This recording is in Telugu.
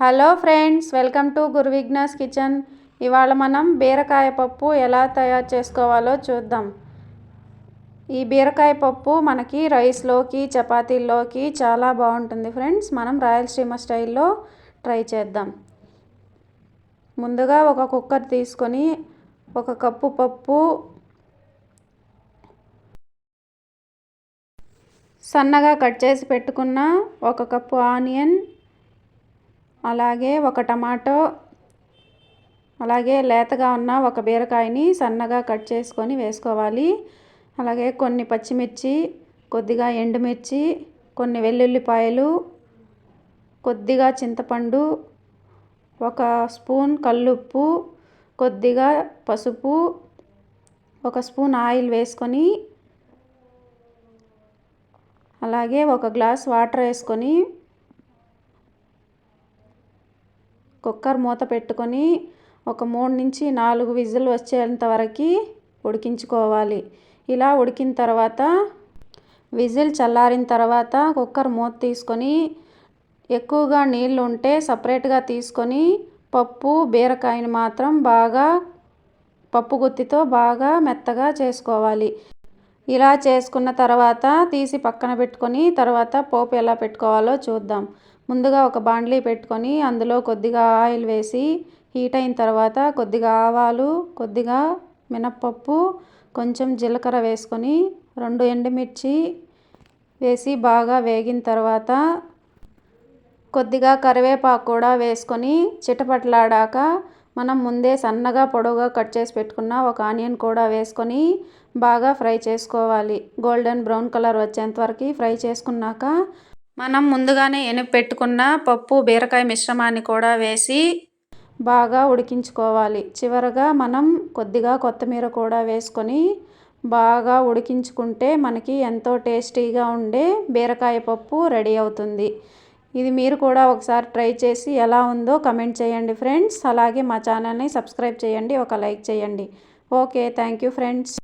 Hello friends welcome to Guruvighna's kitchen. ఇవాళ మనం బీరకాయ పప్పు ఎలా తయారు చేసుకోవాలో చూద్దాం. ఈ బీరకాయ పప్పు మనకి రైస్లోకి చపాతీల్లోకి చాలా బాగుంటుంది ఫ్రెండ్స్. మనం రాయలసీమ స్టైల్లో ట్రై చేద్దాం. ముందుగా ఒక కుక్కర్ తీసుకొని ఒక కప్పు పప్పు సన్నగా కట్ చేసి పెట్టుకున్న ఒక కప్పు ఆనియన్ అలాగే ఒక టమాటో అలాగే లేతగా ఉన్న ఒక బీరకాయని సన్నగా కట్ చేసుకొని వేసుకోవాలి. అలాగే కొన్ని పచ్చిమిర్చి కొద్దిగా ఎండుమిర్చి కొన్ని వెల్లుల్లిపాయలు కొద్దిగా చింతపండు ఒక స్పూన్ కల్లుప్పు కొద్దిగా పసుపు ఒక స్పూన్ ఆయిల్ వేసుకొని అలాగే ఒక గ్లాస్ వాటర్ వేసుకొని కుక్కర్ మూత పెట్టుకొని ఒక మూడు నుంచి నాలుగు విజిల్ వచ్చేంత వరకు ఉడికించుకోవాలి. ఇలా ఉడికిన తర్వాత విజిల్ చల్లారిన తర్వాత కుక్కర్ మూత తీసుకొని ఎక్కువగా నీళ్ళు ఉంటే సపరేట్గా తీసుకొని పప్పు బీరకాయని మాత్రం బాగా పప్పు గుత్తితో బాగా మెత్తగా చేసుకోవాలి. ఇలా చేసుకున్న తర్వాత తీసి పక్కన పెట్టుకొని తర్వాత పోపు ఎలా పెట్టుకోవాలో చూద్దాం. ముందుగా ఒక బాండ్లీ పెట్టుకొని అందులో కొద్దిగా ఆయిల్ వేసి హీట్ అయిన తర్వాత కొద్దిగా ఆవాలు కొద్దిగా మినప్పప్పు కొంచెం జీలకర్ర వేసుకొని రెండు ఎండుమిర్చి వేసి బాగా వేగిన తర్వాత కొద్దిగా కరివేపాకు కూడా వేసుకొని చిటపట్లాడాక మనం ముందే సన్నగా పొడవుగా కట్ చేసి పెట్టుకున్న ఒక ఆనియన్ కూడా వేసుకొని బాగా ఫ్రై చేసుకోవాలి. గోల్డెన్ బ్రౌన్ కలర్ వచ్చేంత వరకు ఫ్రై చేసుకున్నాక మనం ముందుగానే ఎనుపు పెట్టుకున్న పప్పు బీరకాయ మిశ్రమాన్ని కూడా వేసి బాగా ఉడికించుకోవాలి. చివరగా మనం కొద్దిగా కొత్తిమీర కూడా వేసుకొని బాగా ఉడికించుకుంటే మనకి ఎంతో టేస్టీగా ఉండే బీరకాయ పప్పు రెడీ అవుతుంది. ఇది మీరు కూడా ఒకసారి ట్రై చేసి ఎలా ఉందో కమెంట్ చేయండి ఫ్రెండ్స్. అలాగే మా ఛానల్ని సబ్స్క్రైబ్ చేయండి ఒక లైక్ చేయండి. Okay thank you friends.